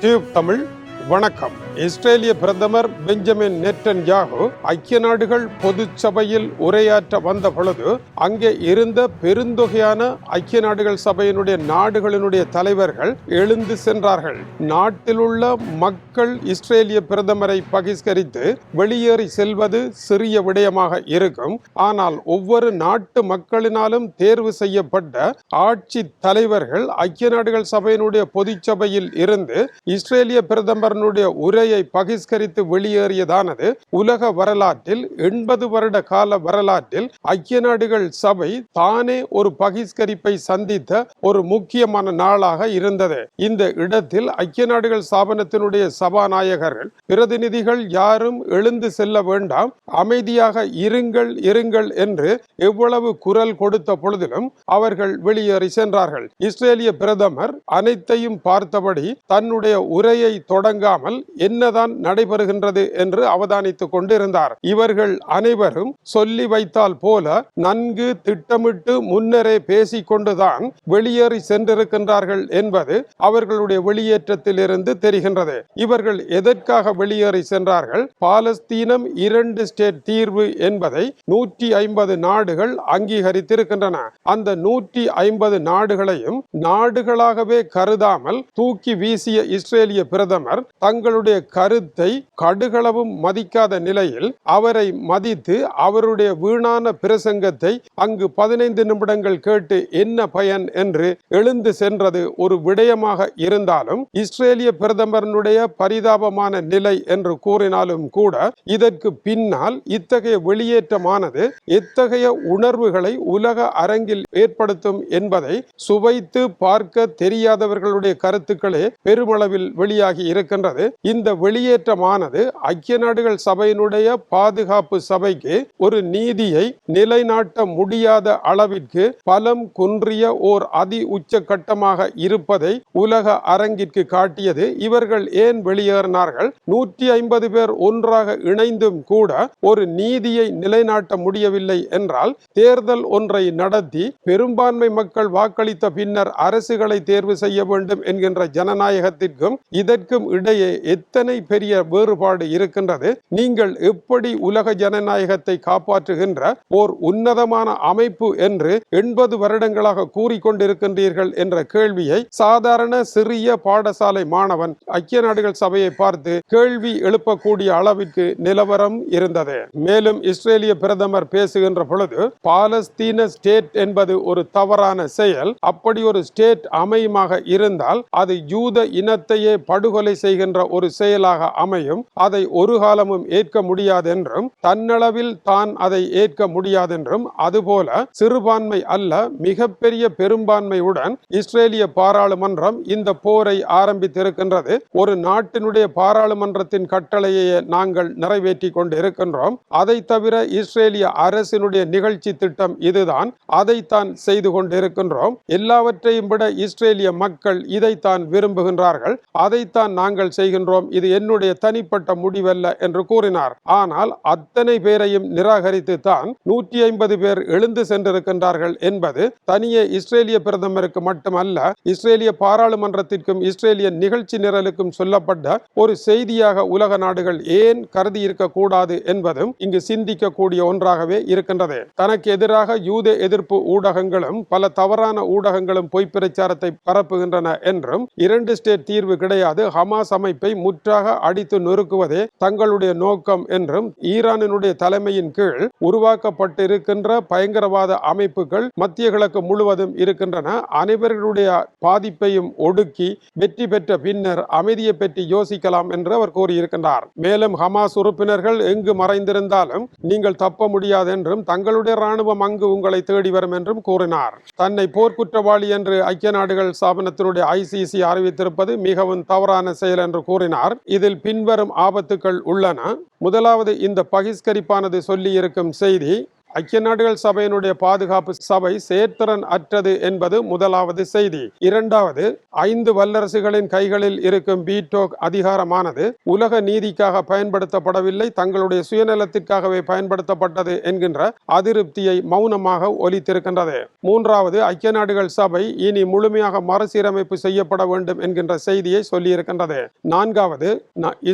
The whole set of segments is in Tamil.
டியூப் தமிழ் வணக்கம். இஸ்ரேலிய பிரதமர் பெஞ்சமின் நெட்டன் யாகு ஐக்கிய நாடுகள் பொது சபையில் உரையாற்ற வந்த பொழுது அங்கே இருந்த பெருந்தொகையான ஐக்கிய நாடுகள் சபையினுடைய நாடுகளினுடைய தலைவர்கள் எழுந்து சென்றார்கள். நாட்டில் உள்ள மக்கள் இஸ்ரேலிய பிரதமரை பகிஷ்கரித்து வெளியேறி செல்வது சிறிய விடயமாக இருக்கும். ஆனால் ஒவ்வொரு நாட்டு மக்களினாலும் தேர்வு செய்யப்பட்ட ஆட்சி தலைவர்கள் ஐக்கிய நாடுகள் சபையினுடைய பொதுச்சபையில் இருந்து இஸ்ரேலிய பிரதமர் பிரதமரனுடைய உரையை பகிஷ்கரித்து வெளியேறியதானது உலக வரலாற்றில் எண்பது வருட கால வரலாற்றில் ஐக்கிய நாடுகள் சபை தானே ஒரு பகிஷ்கரிப்பை சந்தித்த ஒரு முக்கியமான நாளாக இருந்தது. இந்த இடத்தில் ஐக்கிய நாடுகள் ஸ்தாபனத்தினுடைய சபாநாயகர்கள் பிரதிநிதிகள் யாரும் எழுந்து செல்ல வேண்டாம் அமைதியாக இருங்கள் இருங்கள் என்று எவ்வளவு குரல் கொடுத்த பொழுதிலும் அவர்கள் வெளியேறி சென்றார்கள். இஸ்ரேலிய பிரதமர் அனைத்தையும் பார்த்தபடி தன்னுடைய உரையை தொடங்க தொடங்காமல் என்னதான் நடைபெறுகின்றது என்று அவதானித்துக் கொண்டிருந்தார். இவர்கள் அனைவரும் சொல்லி வைத்தால் போல நன்கு திட்டமிட்டு முன்னரே பேசிக் கொண்டுதான் வெளியேறி சென்றிருக்கின்றார்கள் என்பது அவர்களுடைய வெளியேற்றத்திலிருந்து தெரிகின்றது. இவர்கள் எதற்காக வெளியேறி சென்றார்கள்? பாலஸ்தீனம் இரண்டு ஸ்டேட் தீர்வு என்பதை நூற்றி ஐம்பது நாடுகள் அங்கீகரித்திருக்கின்றன. அந்த நூற்றி ஐம்பது நாடுகளையும் நாடுகளாகவே கருதாமல் தூக்கி வீசிய இஸ்ரேலிய பிரதமர் தங்களுடைய கருத்தை கடுகளவும் மதிக்காத நிலையில் அவரை மதித்து அவருடைய வீணான பிரசங்கத்தை அங்கு பதினைந்து நிமிடங்கள் கேட்டு என்ன பயன் என்று எழுந்து சென்றது ஒரு விடயமாக இருந்தாலும் இஸ்ரேலிய பிரதமரனுடைய பரிதாபமான நிலை என்று கூறினாலும் கூட இதற்கு பின்னால் இத்தகைய வெளியேற்றமானது எத்தகைய உணர்வுகளை உலக அரங்கில் ஏற்படுத்தும் என்பதை சுவைத்து பார்க்க தெரியாதவர்களுடைய கருத்துக்களே பெருமளவில் வெளியாகி இருக்கின்றது இந்த வெளியேற்றமானது ஐக்கிய நாடுகள் சபையினுடைய பாதுகாப்பு சபைக்கு ஒரு நீதியை நிலைநாட்ட முடியாத அளவிற்கு பலம் குன்றிய ஓர் அதி உச்ச கட்டமாக இருப்பதை உலக அரங்கிற்கு காட்டியது. இவர்கள் ஏன் வெளியேறினார்கள்? நூற்றி ஐம்பது பேர் ஒன்றாக இணைந்தும் கூட ஒரு நீதியை நிலைநாட்ட முடியவில்லை என்றால் தேர்தல் ஒன்றை நடத்தி பெரும்பான்மை மக்கள் வாக்களித்த பின்னர் அரசுகளை தேர்வு செய்ய வேண்டும் என்கின்ற ஜனநாயகத்திற்கும் இதற்கும் இடையே இடையே எத்தனை பெரிய வேறுபாடு இருக்கின்றது? நீங்கள் எப்படி உலக ஜனநாயகத்தை காப்பாற்றுகின்ற ஓர் உன்னதமான அமைப்பு என்று எண்பது வருடங்களாக கூறிக்கொண்டிருக்கின்றீர்கள் என்ற கேள்வியை சாதாரண சிறிய பாடசாலை மாணவன் ஐக்கிய நாடுகள் சபையை பார்த்து கேள்வி எழுப்பக்கூடிய அளவிற்கு நிலவரம் இருந்தது. மேலும் இஸ்ரேலிய பிரதமர் பேசுகின்ற பொழுது பாலஸ்தீன ஸ்டேட் என்பது ஒரு தவறான செயல். அப்படி ஒரு ஸ்டேட் அமையுமாக இருந்தால் அது யூத இனத்தையே படுகொலை செய்ய செய்கின்ற ஒரு செயலாக அமையும் அதை ஒரு காலமும் ஏற்க முடியாதென்றும் தன்னளவில் தான் அதை ஏற்க முடியாதென்றும் அதுபோல சிறுபான்மை அல்ல மிகப்பெரிய பெரும்பான்மையுடன் இஸ்ரேலிய பாராளுமன்றம் இந்த போரை ஆரம்பித்திருக்கின்றது. ஒரு நாட்டினுடைய பாராளுமன்றத்தின் கட்டளையை நாங்கள் நிறைவேற்றி கொண்டு இருக்கின்றோம் அதை தவிர இஸ்ரேலிய அரசினுடைய நிகழ்ச்சி திட்டம் இதுதான். அதைத்தான் செய்து கொண்டிருக்கின்றோம். எல்லாவற்றையும் விட இஸ்ரேலிய மக்கள் இதைத்தான் விரும்புகின்றார்கள். அதைத்தான் நாங்கள் செய்கின்றோம். இது என்னுடைய தனிப்பட்ட முடிவல்ல என்று கூறினார். ஆனால் அத்தனை பேரையும் நிராகரித்து தான் நூற்றி ஐம்பது பேர் எழுந்து சென்றிருக்கின்றார்கள் என்பது தனியே இஸ்ரேலிய பிரதமருக்கு மட்டுமல்ல இஸ்ரேலிய பாராளுமன்றத்திற்கும் இஸ்ரேலிய நிகழ்ச்சி நிரலுக்கும் சொல்லப்பட்ட ஒரு செய்தியாக உலக நாடுகள் ஏன் கருதி இருக்கக்கூடாது என்பதும் இங்கு சிந்திக்கக்கூடிய ஒன்றாகவே இருக்கின்றது. தனக்கு எதிராக யூத எதிர்ப்பு ஊடகங்களும் பல தவறான ஊடகங்களும் பொய் பிரச்சாரத்தை பரப்புகின்றன என்றும் இரண்டு ஸ்டேட் தீர்வு கிடையாது. ஹமாஸ் அமைப்பை முற்றாக அடித்து நொறுக்குவதே தங்களுடைய நோக்கம் என்றும் ஈரானினுடைய தலைமையின் கீழ் உருவாக்கப்பட்டிருக்கின்ற பயங்கரவாத அமைப்புகள் மத்திய கிழக்கு முழுவதும் இருக்கின்றன. அனைவர்களுடைய பாதிப்பையும் ஒடுக்கி வெற்றி பெற்ற பின்னர் அமைதியை பற்றி யோசிக்கலாம் என்று அவர் கூறியிருக்கின்றார். மேலும் ஹமாஸ் உறுப்பினர்கள் எங்கு மறைந்திருந்தாலும் நீங்கள் தப்ப முடியாது என்றும் தங்களுடைய ராணுவம் அங்கு உங்களை தேடி வரும் என்றும் கூறினார். தன்னை போர்க்குற்றவாளி என்று ஐக்கிய நாடுகள் ஸ்தாபனத்தினுடைய ஐசிசி அறிவித்திருப்பது மிகவும் தவறான செயல் என்று கூறினார். இதில் பின்வரும் ஆபத்துக்கள் உள்ளன. முதலாவது இந்த பகிஷ்கரிப்பானது சொல்லியிருக்கும் செய்தி ஐக்கிய நாடுகள் சபையினுடைய பாதுகாப்பு சபை செயற்திறன் அற்றது என்பது முதலாவது செய்தி. இரண்டாவது ஐந்து வல்லரசுகளின் கைகளில் இருக்கும் பீட்டோக் அதிகாரமானது உலக நீதிக்காக பயன்படுத்தப்படவில்லை தங்களுடைய சுயநலத்திற்காகவே பயன்படுத்தப்பட்டது என்கின்ற அதிருப்தியை மௌனமாக ஒலித்திருக்கின்றது. மூன்றாவது ஐக்கிய நாடுகள் சபை இனி முழுமையாக மறுசீரமைப்பு செய்யப்பட வேண்டும் என்கின்ற செய்தியை சொல்லியிருக்கின்றது. நான்காவது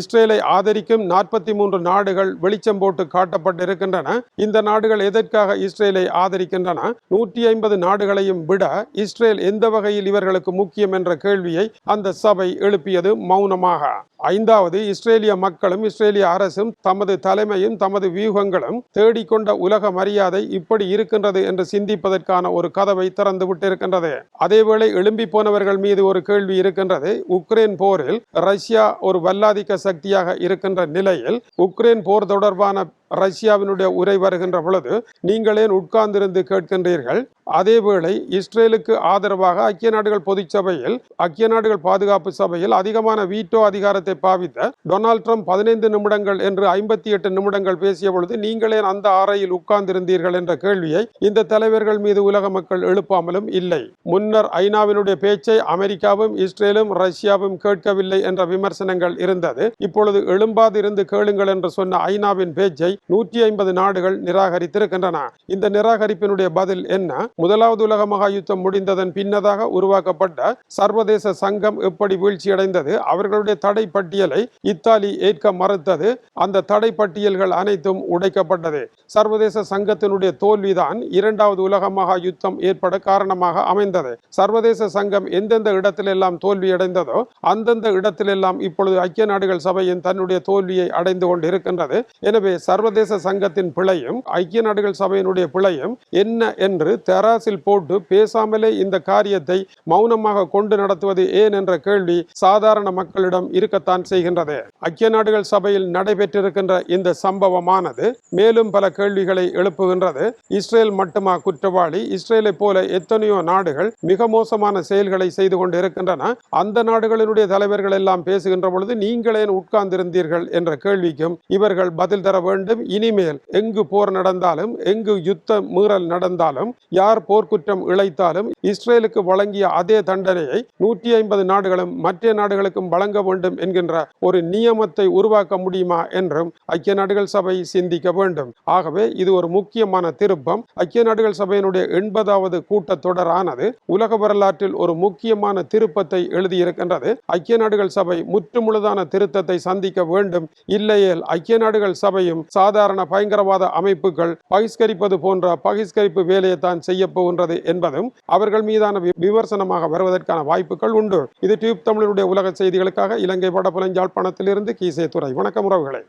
இஸ்ரேலை ஆதரிக்கும் நாற்பத்தி மூன்று நாடுகள் வெளிச்சம் போட்டு காட்டப்பட்டிருக்கின்றன. இந்த நாடுகள் எதற்காக இஸ்ரேலை ஆதரிக்கின்றன? நூற்றி ஐம்பது நாடுகளையும் விட இஸ்ரேல் எந்த வகையில் இவர்களுக்கு முக்கியம் என்ற கேள்வியை அந்த சபை எழுப்பியது மௌனமாக. ஐந்தாவது இஸ்ரேலிய மக்களும் இஸ்ரேலிய அரசும் தமது தலைமையும் தமது வியூகங்களும் தேடிக்கொண்ட உலக மரியாதை இப்படி இருக்கின்றது என்று சிந்திப்பதற்கான ஒரு கதவை திறந்து விட்டிருக்கின்றது. அதேவேளை எழும்பி போனவர்கள் மீது ஒரு கேள்வி இருக்கின்றது. உக்ரைன் போரில் ரஷ்யா ஒரு வல்லாதிக்க சக்தியாக இருக்கின்ற நிலையில் உக்ரைன் போர் தொடர்பான ரஷ்யாவினுடைய உரை வருகின்ற பொழுது நீங்களே உட்கார்ந்திருந்து கேட்கின்றீர்கள்? அதேவேளை இஸ்ரேலுக்கு ஆதரவாக ஐக்கிய நாடுகள் பொதுச் சபையில் ஐக்கிய நாடுகள் பாதுகாப்பு சபையில் அதிகமான வீட்டோ அதிகாரத்தை பாவித்த டொனால்ட் ட்ரம்ப் பதினைந்து நிமிடங்கள் என்று ஐம்பத்தி எட்டு நிமிடங்கள் பேசிய பொழுது நீங்களே அந்த அறையில் உட்கார்ந்திருந்தீர்கள்? என்ற கேள்வியை இந்த தலைவர்கள் மீது உலக மக்கள் எழுப்பாமலும் இல்லை. முன்னர் ஐநாவினுடைய பேச்சை அமெரிக்காவும் இஸ்ரேலும் ரஷ்யாவும் கேட்கவில்லை என்ற விமர்சனங்கள் இருந்தது. இப்பொழுது எழும்பாதிருந்து கேளுங்கள் என்று சொன்ன ஐநாவின் பேச்சை நூற்றி ஐம்பது நாடுகள் நிராகரித்திருக்கின்றன. இந்த நிராகரிப்பினுடைய பதில் என்ன? முதலாவது உலக மகா யுத்தம் முடிந்ததன் பின்னதாக உருவாக்கப்பட்ட சர்வதேச சங்கம் எப்படி வீழ்ச்சியடைந்தது? அவர்களுடைய தடை பட்டியலை இத்தாலி ஏற்க மறுத்தது. அந்த தடை பட்டியல்கள் அனைத்தும் உடைக்கப்பட்டது. சர்வதேச சங்கத்தினுடைய தோல்விதான் இரண்டாவது உலக மகா யுத்தம் ஏற்பட காரணமாக அமைந்தது. சர்வதேச சங்கம் எந்தெந்த இடத்திலெல்லாம் தோல்வியடைந்ததோ அந்தந்த இடத்திலெல்லாம் இப்பொழுது ஐக்கிய நாடுகள் சபையின் தன்னுடைய தோல்வியை அடைந்து கொண்டிருக்கின்றது. எனவே சர்வதேச சங்கத்தின் பிழையும் ஐக்கிய நாடுகள் சபையினுடைய பிழையும் என்ன என்று தெராசில் போட்டு பேசாமலே இந்த காரியத்தை மௌனமாக கொண்டு நடத்துவது ஏன் என்ற கேள்வி சாதாரண மக்களிடம் இருக்கத்தான் செய்கின்றது. ஐக்கிய நாடுகள் சபையில் நடைபெற்றிருக்கின்ற இந்த சம்பவமானது மேலும் பல கேள்விகளை எழுப்புகின்றது. இஸ்ரேல் மட்டுமா குற்றவாளி? இஸ்ரேலை போல எத்தனையோ நாடுகள் மிக மோசமான செயல்களை செய்து கொண்டு இருக்கின்றன அந்த நாடுகளினுடைய தலைவர்கள் எல்லாம் பேசுகின்ற பொழுது நீங்களேன் உட்கார்ந்திருந்தீர்கள் என்ற கேள்விக்கும் இவர்கள் பதில் தர வேண்டும் வேண்டும். இனிமேல் எங்கு போர் நடந்தாலும் எங்கு யுத்த மீறல் நடந்தாலும் யார் போர்க்குற்றம் இழைத்தாலும் இஸ்ரேலுக்கு வழங்கிய அதே தண்டனையை நூற்றி ஐம்பது நாடுகளும் மற்ற நாடுகளுக்கும் வழங்க வேண்டும் என்கின்ற ஒரு நியமத்தை உருவாக்க முடியுமா என்றும் ஐக்கிய நாடுகள் சபை சிந்திக்க வேண்டும். ஆகவே இது ஒரு முக்கியமான திருப்பம். ஐக்கிய நாடுகள் சபையினுடைய எண்பதாவது கூட்டத்தொடரானது உலக வரலாற்றில் ஒரு முக்கியமான திருப்பத்தை எழுதியிருக்கின்றது. ஐக்கிய நாடுகள் சபை முற்றுமுழுதான திருத்தத்தை சந்திக்க வேண்டும். இல்லையேல் ஐக்கிய நாடுகள் சபையும் சாதாரண பயங்கரவாத அமைப்புகள் பகிஷ்கரிப்பது போன்ற பகிஷ்கரிப்பு வேலையை தான் செய்ய போகின்றது என்பதும் அவர்கள் மீதான வி- விமர்சனமாக வருவதற்கான வாய்ப்புகள் உண்டு. இது டியூப் தமிழருடைய உலக செய்திகளுக்காக இலங்கை வடபுலஞ்சாழ்ப்பாணத்திலிருந்து கீசே துறை வணக்கம் உறவுகளே.